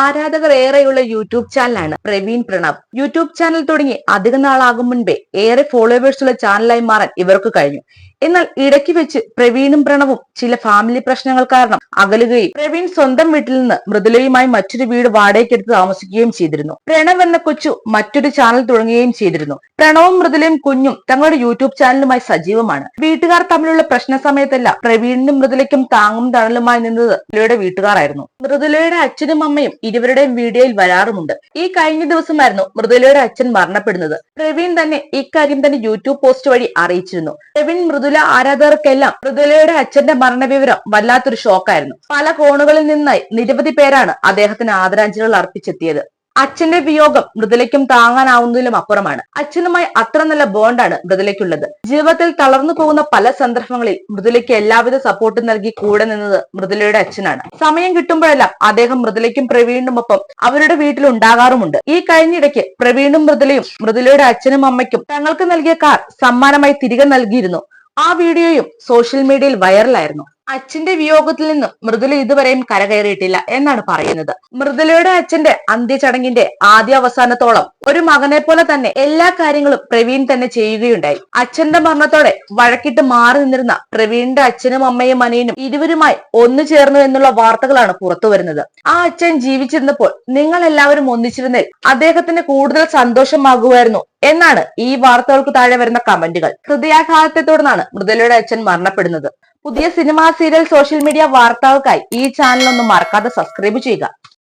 ആരാധകർ ഏറെയുള്ള യൂട്യൂബ് ചാനലാണ് Praveen Pranav. YouTube channel തുടങ്ങി അധിക നാളാകും മുൻപേ ഏറെ ഫോളോവേഴ്സുള്ള ചാനലായി മാറാൻ ഇവർക്ക് കഴിഞ്ഞു. എന്നാൽ ഇടയ്ക്ക് വെച്ച് പ്രവീണും പ്രണവും ചില ഫാമിലി പ്രശ്നങ്ങൾ കാരണം അകലുകയും പ്രവീൺ സ്വന്തം വീട്ടിൽ നിന്ന് മൃദുലയുമായി മറ്റൊരു വീട് വാടകയ്ക്കെടുത്ത് താമസിക്കുകയും ചെയ്തിരുന്നു. പ്രണവ് എന്ന കൊച്ചു മറ്റൊരു ചാനൽ തുടങ്ങുകയും ചെയ്തിരുന്നു. പ്രണവും മൃദുലയും കുഞ്ഞും തങ്ങളുടെ യൂട്യൂബ് ചാനലുമായി സജീവമാണ്. വീട്ടുകാർ തമ്മിലുള്ള പ്രശ്ന സമയത്തെല്ലാം പ്രവീണിനും മൃദുലയ്ക്കും താങ്ങും തണലുമായി നിന്നത് മൃദുലയുടെ വീട്ടുകാരായിരുന്നു. മൃദുലയുടെ അച്ഛനും അമ്മയും ഇരുവരുടെയും വീഡിയോയിൽ വരാറുമുണ്ട്. ഈ കഴിഞ്ഞ ദിവസമായിരുന്നു മൃദുലയുടെ അച്ഛൻ മരണപ്പെടുന്നത്. പ്രവീൺ തന്നെ ഇക്കാര്യം തന്നെ യൂട്യൂബ് പോസ്റ്റ് വഴി അറിയിച്ചിരുന്നു. പ്രവീൺ മൃദുല ആരാധകർക്കെല്ലാം മൃദുലയുടെ അച്ഛന്റെ മരണവിവരം വല്ലാത്തൊരു ഷോക്കായിരുന്നു. പല കോണുകളിൽ നിന്നായി നിരവധി പേരാണ് അദ്ദേഹത്തിന് ആദരാഞ്ജലികൾ അർപ്പിച്ചെത്തിയത്. അച്ഛന്റെ വിയോഗം മൃദുലയ്ക്കും താങ്ങാനാവുന്നതിലും അപ്പുറമാണ്. അച്ഛനുമായി അത്ര നല്ല ബോണ്ടാണ് മൃദുലയ്ക്കുള്ളത് ജീവിതത്തിൽ തളർന്നു പോകുന്ന പല സന്ദർഭങ്ങളിൽ മൃദുലയ്ക്ക് എല്ലാവിധ സപ്പോർട്ടും നൽകി കൂടെ നിന്നത് മൃദുലയുടെ അച്ഛനാണ്. സമയം കിട്ടുമ്പോഴെല്ലാം അദ്ദേഹം മൃദുലയ്ക്കും പ്രവീണിനും ഒപ്പം അവരുടെ വീട്ടിൽ ഉണ്ടാകാറുമുണ്ട്. ഈ കഴിഞ്ഞിടയ്ക്ക് പ്രവീണും മൃദുലയും മൃദുലയുടെ അച്ഛനും അമ്മയ്ക്കും തങ്ങൾക്ക് നൽകിയ കാർ സമ്മാനമായി തിരികെ നൽകിയിരുന്നു. ആ വീഡിയോയും സോഷ്യൽ മീഡിയയിൽ വൈറലായിരുന്നു അച്ഛന്റെ വിയോഗത്തിൽ നിന്നും മൃദുല ഇതുവരെയും കരകയറിയിട്ടില്ല എന്നാണ് പറയുന്നത്. മൃദുലയുടെ അച്ഛന്റെ അന്ത്യചടങ്ങിന്റെ ആദ്യ അവസാനത്തോളം ഒരു മകനെ പോലെ തന്നെ എല്ലാ കാര്യങ്ങളും പ്രവീൺ തന്നെ ചെയ്യുകയുണ്ടായി. അച്ഛന്റെ മരണത്തോടെ വഴക്കിട്ട് മാറി നിന്നിരുന്ന പ്രവീണിന്റെ അച്ഛനും അമ്മയും അനിയനും ഇരുവരുമായി ഒന്നു ചേർന്നു എന്നുള്ള വാർത്തകളാണ് പുറത്തു വരുന്നത്. ആ അച്ഛൻ ജീവിച്ചിരുന്നപ്പോൾ നിങ്ങൾ എല്ലാവരും ഒന്നിച്ചിരുന്നേൽ അദ്ദേഹത്തിന് കൂടുതൽ സന്തോഷമാകുമായിരുന്നു എന്നാണ് ഈ വാർത്തകൾക്ക് താഴെ വരുന്ന കമന്റുകൾ. ഹൃദയാഘാതത്തെ തുടർന്നാണ് മൃദുലയുടെ അച്ഛൻ മരണപ്പെടുന്നത്. പുതിയ സിനിമ സീരിയൽ സോഷ്യൽ മീഡിയ വാർത്തകൾക്കായി ഈ ചാനൽ ഒന്ന് മറക്കാതെ സബ്സ്ക്രൈബ് ചെയ്യുക.